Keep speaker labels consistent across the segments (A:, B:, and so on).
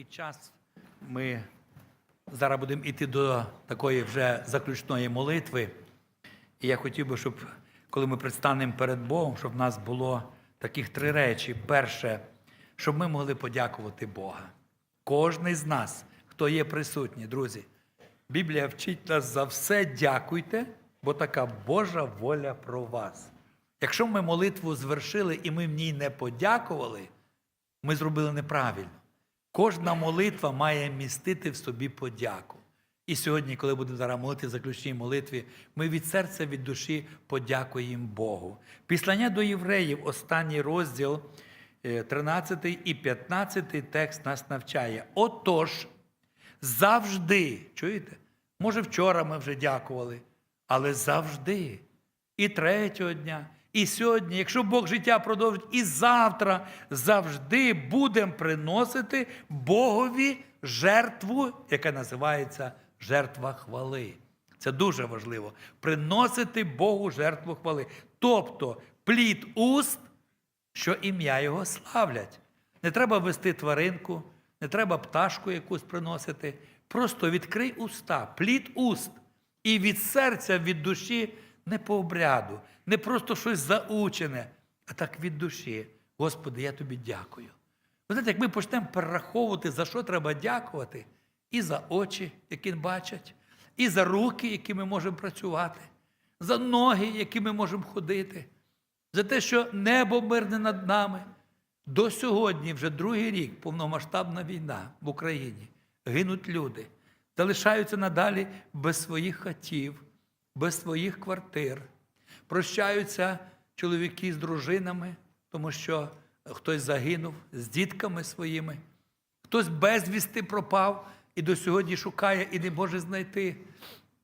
A: такий час ми зараз будемо йти до такої вже заключної молитви. І я хотів би, щоб коли ми предстанемо перед Богом, щоб в нас було таких три речі. Перше, щоб ми могли подякувати Бога. Кожний з нас, хто є присутній, друзі. Біблія вчить нас за все дякуйте, бо така Божа воля про вас. Якщо ми молитву звершили і ми в ній не подякували, ми зробили неправильно. Кожна молитва має містити в собі подяку. І сьогодні, коли будемо зараз молити заключній молитві, ми від серця, від душі подякуємо Богу. Післання до євреїв, останній розділ, е, 13 і 15 текст нас навчає. Отож, завжди, чуєте? Може, вчора ми вже дякували, але завжди, і третього дня, і сьогодні, якщо Бог життя продовжить, і завтра завжди будемо приносити Богові жертву, яка називається жертва хвали. Це дуже важливо. Приносити Богу жертву хвали. Тобто плід уст, що ім'я Його славлять. Не треба вести тваринку, не треба пташку якусь приносити. Просто відкрий уста, плід уст. І від серця, від душі, не по обряду, не просто щось заучене, а так від душі. Господи, я тобі дякую. Ви знаєте, як ми почнемо перераховувати, за що треба дякувати, і за очі, які бачать, і за руки, які ми можемо працювати, за ноги, які ми можемо ходити, за те, що небо мирне над нами. До сьогодні, вже другий рік, повномасштабна війна в Україні, гинуть люди, залишаються надалі без своїх хатів, без своїх квартир. Прощаються чоловіки з дружинами, тому що хтось загинув з дітками своїми, хтось безвісти пропав і до сьогодні шукає і не може знайти.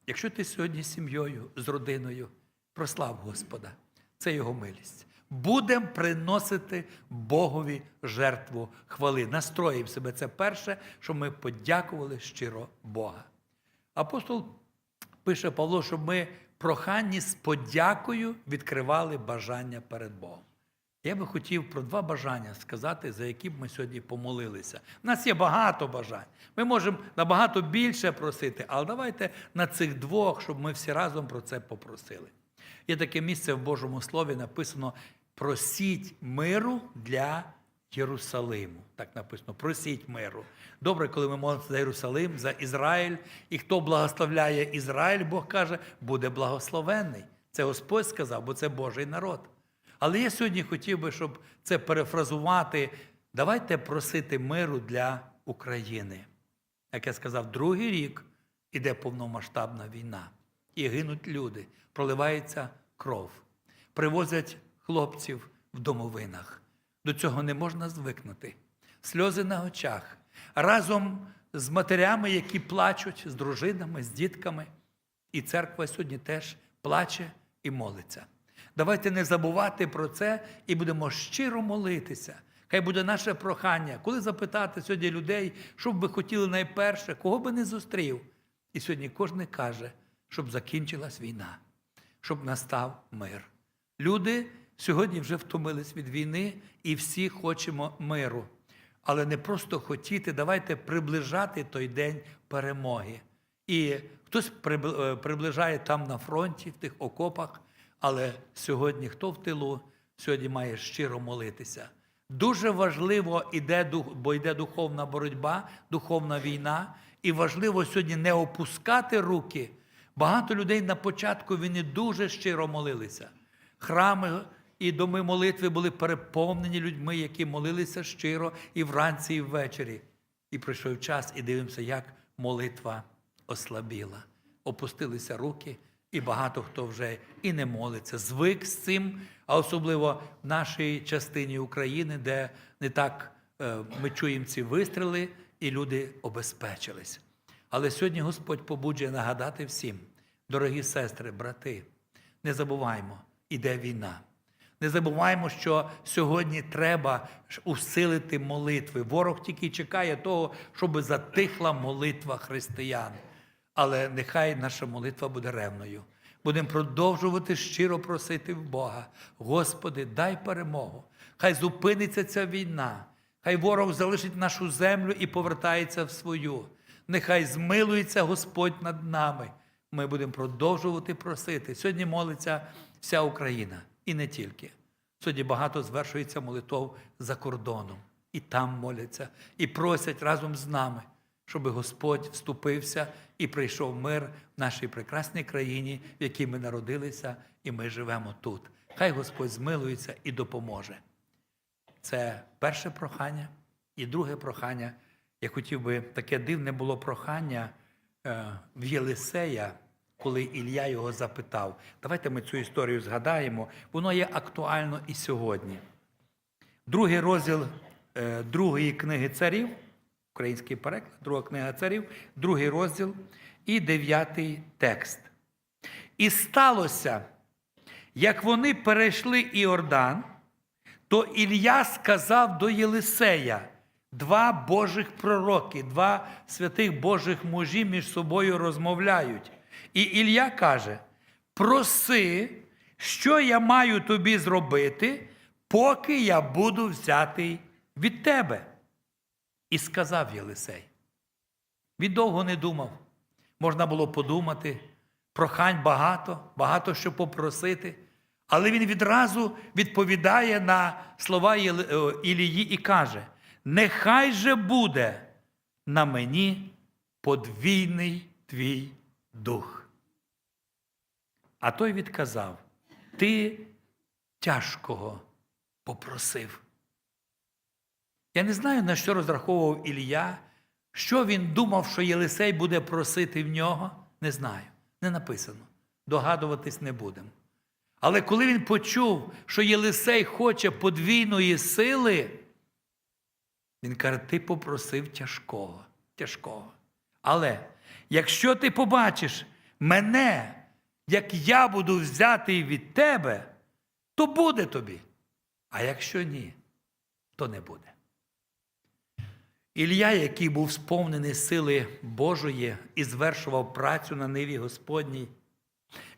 A: Якщо ти сьогодні з сім'єю, з родиною, прослав Господа, це його милість. Будемо приносити Богові жертву хвали. Настроїмо себе. Це перше, що ми подякували щиро Бога. Апостол пише Павло, щоб ми проханні з подякою відкривали бажання перед Богом. Я би хотів про два бажання сказати, за які б ми сьогодні помолилися. У нас є багато бажань. Ми можемо набагато більше просити, але давайте на цих двох, щоб ми всі разом про це попросили. Є таке місце в Божому Слові написано: просіть миру для Єрусалиму. Так написано: просіть миру. Добре, коли ми молимося за Єрусалим, за Ізраїль, і хто благословляє Ізраїль, Бог каже, буде благословенний. Це Господь сказав, бо це Божий народ. Але я сьогодні хотів би, щоб це перефразувати. Давайте просити миру для України. Як я сказав, другий рік іде повномасштабна війна. І гинуть люди, проливається кров, привозять хлопців в домовинах. До цього не можна звикнути. Сльози на очах. Разом з матерями, які плачуть, з дружинами, з дітками. І церква сьогодні теж плаче і молиться. Давайте не забувати про це і будемо щиро молитися. Хай буде наше прохання, коли запитати сьогодні людей, що б ви хотіли найперше, кого би не зустрів. І сьогодні кожен каже, щоб закінчилась війна, щоб настав мир. Люди сьогодні вже втомились від війни і всі хочемо миру. Але не просто хотіти, давайте приближати той день перемоги. І хтось е, приближає там на фронті, в тих окопах, але сьогодні хто в тилу, сьогодні має щиро молитися. Дуже важливо, іде, бо йде духовна боротьба, духовна війна, і важливо сьогодні не опускати руки. Багато людей на початку війни дуже щиро молилися. Храми і доми молитви були переповнені людьми, які молилися щиро і вранці, і ввечері. І прийшов час, і дивимося, як молитва ослабіла. Опустилися руки, і багато хто вже і не молиться. Звик з цим, а особливо в нашій частині України, де не так е, ми чуємо ці вистріли, і люди обезпечились. Але сьогодні Господь побуджує нагадати всім, дорогі сестри, брати, не забуваймо, іде війна. Не забуваємо, що сьогодні треба усилити молитви. Ворог тільки чекає того, щоб затихла молитва християн. Але нехай наша молитва буде ревною. Будемо продовжувати щиро просити в Бога. Господи, дай перемогу. Хай зупиниться ця війна. Хай ворог залишить нашу землю і повертається в свою. Нехай змилується Господь над нами. Ми будемо продовжувати просити. Сьогодні молиться вся Україна і не тільки. Сьогодні багато звершується молитов за кордоном. І там моляться, і просять разом з нами, щоб Господь вступився і прийшов мир в нашій прекрасній країні, в якій ми народилися, і ми живемо тут. Хай Господь змилується і допоможе. Це перше прохання. І друге прохання. Я хотів би, таке дивне було прохання е, в Єлисея, коли Ілля його запитав. Давайте ми цю історію згадаємо. Воно є актуально і сьогодні. Другий розділ е, другої книги царів, український переклад, друга книга царів, другий розділ і дев'ятий текст. І сталося, як вони перейшли Іордан, то Ілля сказав до Єлисея, два Божих пророки, два святих Божих мужі між собою розмовляють. І Ілля каже: проси, що я маю тобі зробити, поки я буду взятий від тебе. І сказав Єлисей. Він довго не думав. Можна було подумати, прохань багато, багато що попросити. Але він відразу відповідає на слова е, Ілії і каже: Нехай же буде на мені подвійний твій дух. А той відказав: Ти тяжкого попросив. Я не знаю, на що розраховував Ілія, що він думав, що Єлисей буде просити в нього. Не знаю. Не написано. Догадуватись не будемо. Але коли він почув, що Єлисей хоче подвійної сили, він каже: ти попросив тяжкого, тяжкого. Але якщо ти побачиш мене, як я буду взятий від тебе, то буде тобі. А якщо ні, то не буде. Ілля, який був сповнений сили Божої і звершував працю на ниві Господній,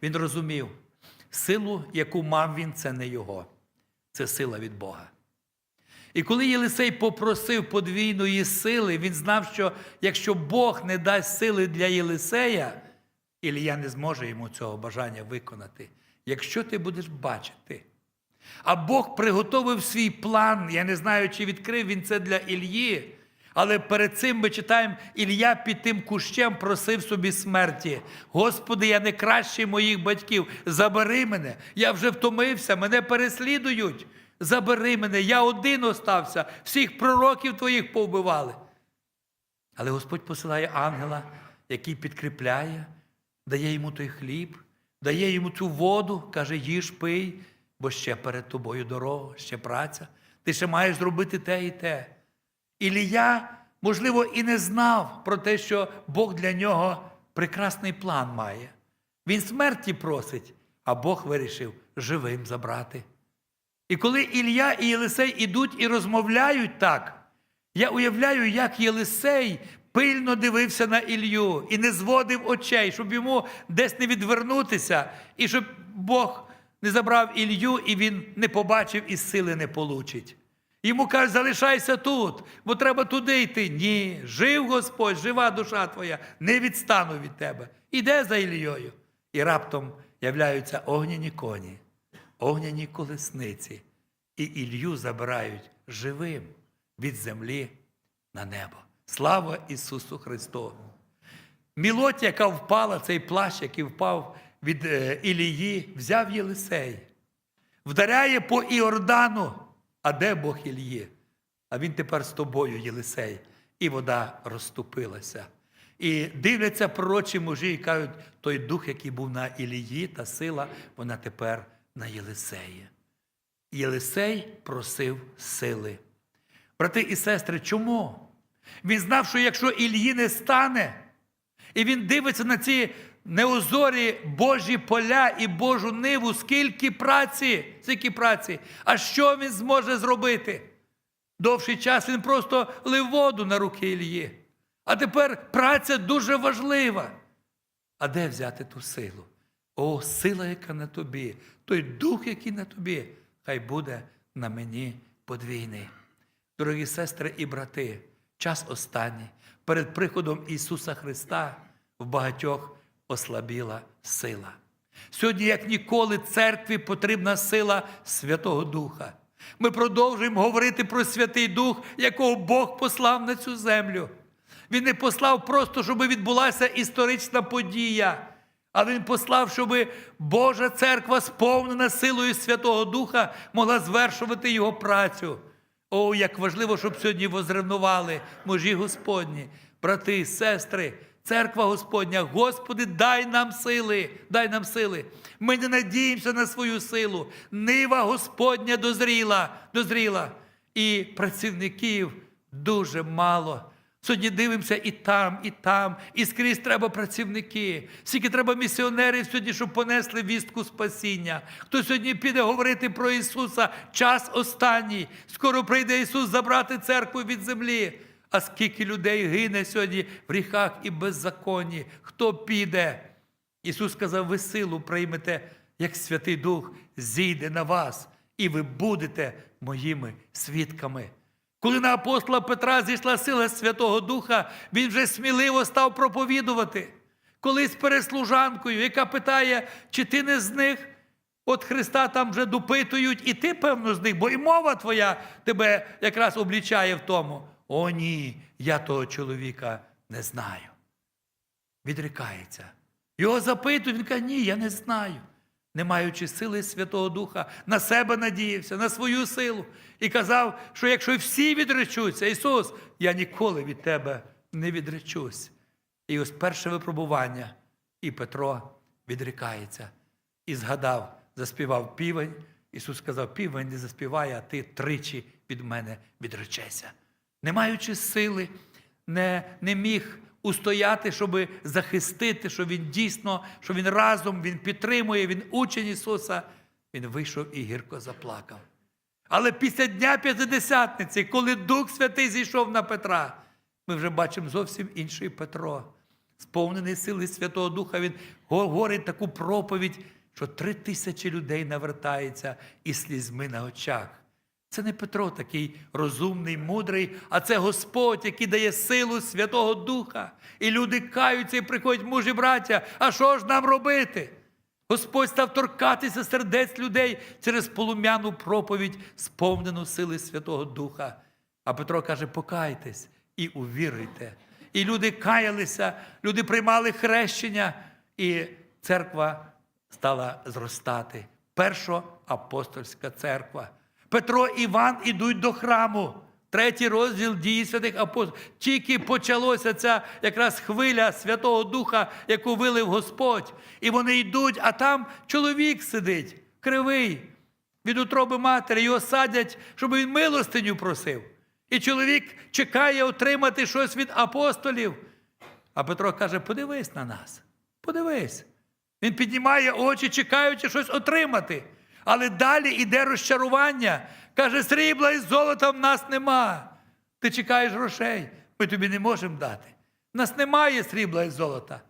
A: він розумів, силу, яку мав він, це не його, це сила від Бога. І коли Єлисей попросив подвійної сили, він знав, що якщо Бог не дасть сили для Єлисея, Ілія не зможе йому цього бажання виконати. Якщо ти будеш бачити, а Бог приготовив свій план. Я не знаю, чи відкрив він це для Ільї. Але перед цим ми читаємо, Ілля під тим кущем просив собі смерті. Господи, я не кращий моїх батьків. Забери мене. Я вже втомився, мене переслідують. Забери мене, я один остався, всіх пророків твоїх повбивали. Але Господь посилає ангела, який підкріпляє, дає йому той хліб, дає йому цю воду, каже, їж пий, бо ще перед тобою дорога, ще праця. Ти ще маєш зробити те і те. Ілія, можливо, і не знав про те, що Бог для нього прекрасний план має. Він смерті просить, а Бог вирішив живим забрати. І коли Ілля і Єлисей ідуть і розмовляють так, я уявляю, як Єлисей пильно дивився на Ілью і не зводив очей, щоб йому десь не відвернутися, і щоб Бог не забрав Ілью, і він не побачив і сили не получить. Йому кажуть, залишайся тут, бо треба туди йти. Ні, жив Господь, жива душа твоя, не відстану від тебе. Іде за Ілією. І раптом являються огняні коні, огняні колесниці, і Ілью забирають живим від землі на небо. Слава Ісусу Христу! Мілоть, яка впала, цей плащ, який впав від е, Ілії, взяв Єлисей, вдаряє по Іордану. А де Бог Ільї? А він тепер з тобою, Єлисей, і вода розступилася. І дивляться пророчі мужі і кажуть, той дух, який був на Ілії, та сила, вона тепер на Єлисеї. Єлисей просив сили. Брати і сестри, чому? Він знав, що якщо Ільї не стане, і він дивиться на ці неозорі Божі поля і Божу ниву, скільки праці, скільки праці, а що він зможе зробити? Довший час він просто лив воду на руки Ільї. А тепер праця дуже важлива. А де взяти ту силу? О, сила, яка на тобі, той дух, який на тобі, хай буде на мені подвійний. Дорогі сестри і брати, час останній. Перед приходом Ісуса Христа в багатьох ослабіла сила. Сьогодні, як ніколи, церкві потрібна сила Святого Духа. Ми продовжуємо говорити про Святий Дух, якого Бог послав на цю землю. Він не послав просто, щоб відбулася історична подія, але Він послав, щоб Божа церква, сповнена силою Святого Духа, могла звершувати його працю. О, як важливо, щоб сьогодні возревнували мужі Господні, брати, сестри, церква Господня, Господи, дай нам сили, дай нам сили. Ми не надіємося на свою силу. Нива Господня дозріла, дозріла. І працівників дуже мало. Сьогодні дивимося і там, і там, і скрізь треба працівники. Скільки треба місіонерів сьогодні, щоб понесли вістку спасіння. Хто сьогодні піде говорити про Ісуса? Час останній. Скоро прийде Ісус забрати церкву від землі. А скільки людей гине сьогодні в гріхах і беззаконні? Хто піде? Ісус сказав, ви силу приймете, як Святий Дух зійде на вас, і ви будете моїми свідками. Коли на апостола Петра зійшла сила Святого Духа, він вже сміливо став проповідувати. Колись перед служанкою, яка питає, чи ти не з них, от Христа там вже допитують, і ти, певно, з них, бо і мова твоя тебе якраз облічає в тому. О, ні, я того чоловіка не знаю. Відрікається. Його запитують, він каже, ні, я не знаю. Не маючи сили Святого Духа, на себе надіявся, на свою силу. І казав, що якщо всі відречуться, Ісус, я ніколи від Тебе не відречусь. І ось перше випробування, і Петро відрікається. І згадав, заспівав півень. Ісус сказав, півень не заспіває, а ти тричі від мене відречешся. Не маючи сили, не, не міг устояти, щоб захистити, що він дійсно, що він разом, він підтримує, він учень Ісуса. Він вийшов і гірко заплакав. Але після Дня П'ятидесятниці, коли Дух Святий зійшов на Петра, ми вже бачимо зовсім інший Петро. Сповнений сили Святого Духа, він говорить таку проповідь, що три тисячі людей навертається із слізьми на очах. Це не Петро такий розумний, мудрий, а це Господь, який дає силу Святого Духа. І люди каються і приходять мужі браття. А що ж нам робити? Господь став торкатися сердець людей через полум'яну проповідь, сповнену сили Святого Духа. А Петро каже: покайтесь і увіруйте. І люди каялися, люди приймали хрещення, і церква стала зростати. Першоапостольська церква. Петро і Іван ідуть до храму. Третій розділ дії святих апостолів. Тільки почалося ця якраз хвиля Святого Духа, яку вилив Господь. І вони йдуть, а там чоловік сидить, кривий, від утроби матері, його садять, щоб він милостиню просив. І чоловік чекає отримати щось від апостолів. А Петро каже: подивись на нас, подивись. Він піднімає очі, чекаючи щось отримати. Але далі йде розчарування. Каже, срібла і золота в нас нема. Ти чекаєш грошей, ми тобі не можемо дати. У нас немає срібла і золота.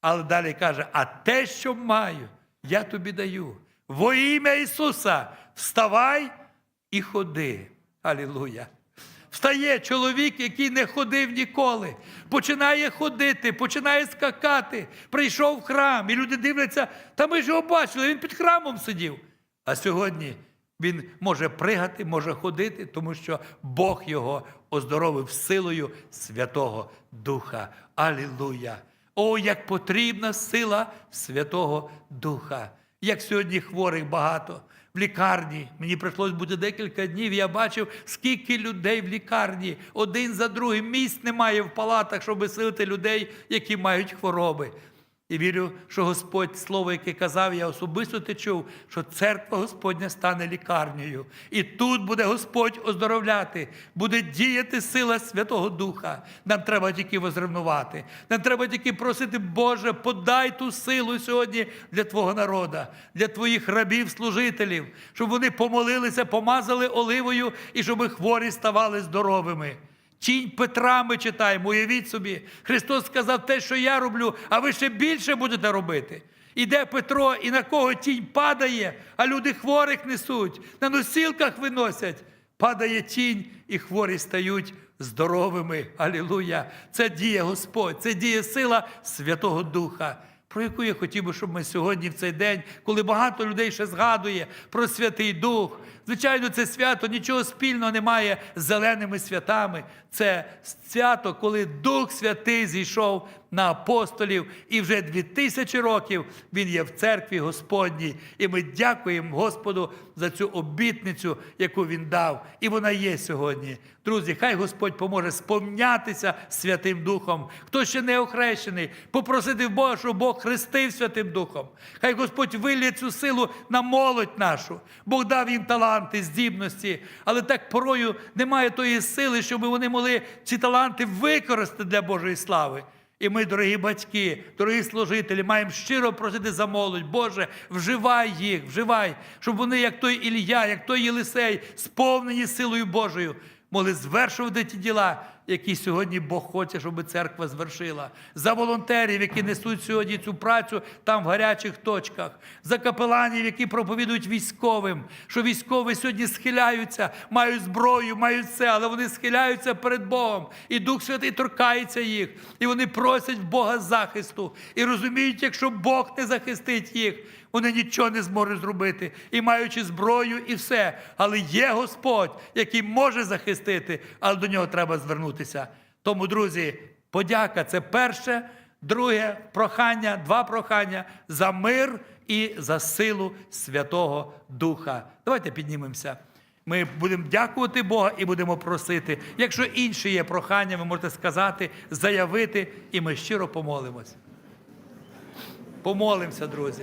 A: Але далі каже: а те, що маю, я тобі даю. Во ім'я Ісуса, вставай і ходи. Алілуя. Встає чоловік, який не ходив ніколи, починає ходити, починає скакати. Прийшов в храм, і люди дивляться, та ми ж його бачили, він під храмом сидів. А сьогодні він може пригати, може ходити, тому що Бог його оздоровив силою Святого Духа. Алілуя! О, як потрібна сила Святого Духа! Як сьогодні хворих багато. В лікарні мені прийшлось бути декілька днів. Я бачив, скільки людей в лікарні один за другим місць немає в палатах, щоб силити людей, які мають хвороби. І вірю, що Господь, слово, яке казав, я особисто те чув, що церква Господня стане лікарнею. І тут буде Господь оздоровляти, буде діяти сила Святого Духа. Нам треба тільки возревнувати. Нам треба тільки просити, Боже, подай ту силу сьогодні для Твого народу, для Твоїх рабів-служителів, щоб вони помолилися, помазали оливою і щоб хворі ставали здоровими. Тінь Петра ми читаємо, уявіть собі. Христос сказав те, що я роблю, а ви ще більше будете робити. Іде Петро, і на кого тінь падає, а люди хворих несуть, на носілках виносять. падає тінь, і хворі стають здоровими. Алілуя! Це діє Господь, це діє сила Святого Духа. Про яку я хотів би, щоб ми сьогодні, в цей день, коли багато людей ще згадує про Святий Дух. Звичайно, це свято нічого спільного немає з зеленими святами. Це свято, коли Дух Святий зійшов на апостолів, і вже дві тисячі років він є в церкві Господній. І ми дякуємо Господу за цю обітницю, яку він дав. І вона є сьогодні. Друзі, хай Господь поможе сповнятися Святим Духом. Хто ще не охрещений, попросити в Бога, щоб Бог хрестив Святим Духом. Хай Господь вилє цю силу на молодь нашу. Бог дав їм таланти, здібності, але так порою немає тої сили, щоб вони могли ці таланти використати для Божої слави. І ми, дорогі батьки, дорогі служителі, маємо щиро просити за молодь. Боже, вживай їх, вживай, щоб вони, як той Ілля, як той Єлисей, сповнені силою Божою, могли звершувати ті діла, які сьогодні Бог хоче, щоб церква звершила. За волонтерів, які несуть сьогодні цю працю там в гарячих точках, за капеланів, які проповідують військовим, що військові сьогодні схиляються, мають зброю, мають все, але вони схиляються перед Богом. І Дух Святий торкається їх, і вони просять Бога захисту. І розуміють, якщо Бог не захистить їх, вони нічого не зможуть зробити, і маючи зброю, і все. Але є Господь, який може захистити, але до нього треба звернутися. Тому, друзі, подяка це перше, друге прохання, два прохання за мир і за силу Святого Духа. Давайте піднімемося. Ми будемо дякувати Бога і будемо просити. Якщо інші є прохання, ви можете сказати, заявити, і ми щиро помолимось. Помолимося, друзі.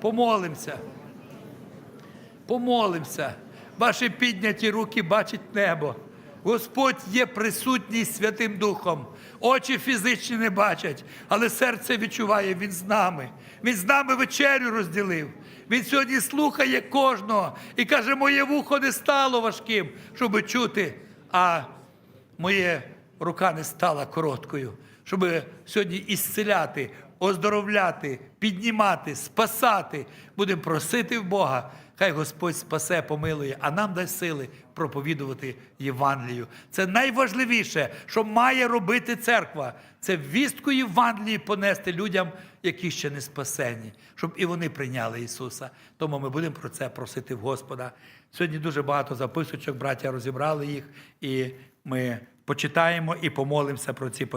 A: Помолимося. Помолимося. Ваші підняті руки бачить небо. Господь є присутній Святим Духом. Очі фізичні не бачать, але серце відчуває, Він з нами. Він з нами вечерю розділив. Він сьогодні слухає кожного і каже, моє вухо не стало важким, щоб чути, а моя рука не стала короткою, щоб сьогодні ісцеляти, оздоровляти, піднімати, спасати. Будемо просити в Бога. Хай Господь спасе, помилує, а нам дасть сили проповідувати Євангелію. Це найважливіше, що має робити церква. Це вістку Євангелії понести людям, які ще не спасені, щоб і вони прийняли Ісуса. Тому ми будемо про це просити в Господа. Сьогодні дуже багато записочок, браття розібрали їх, і ми почитаємо і помолимося про ці потреби.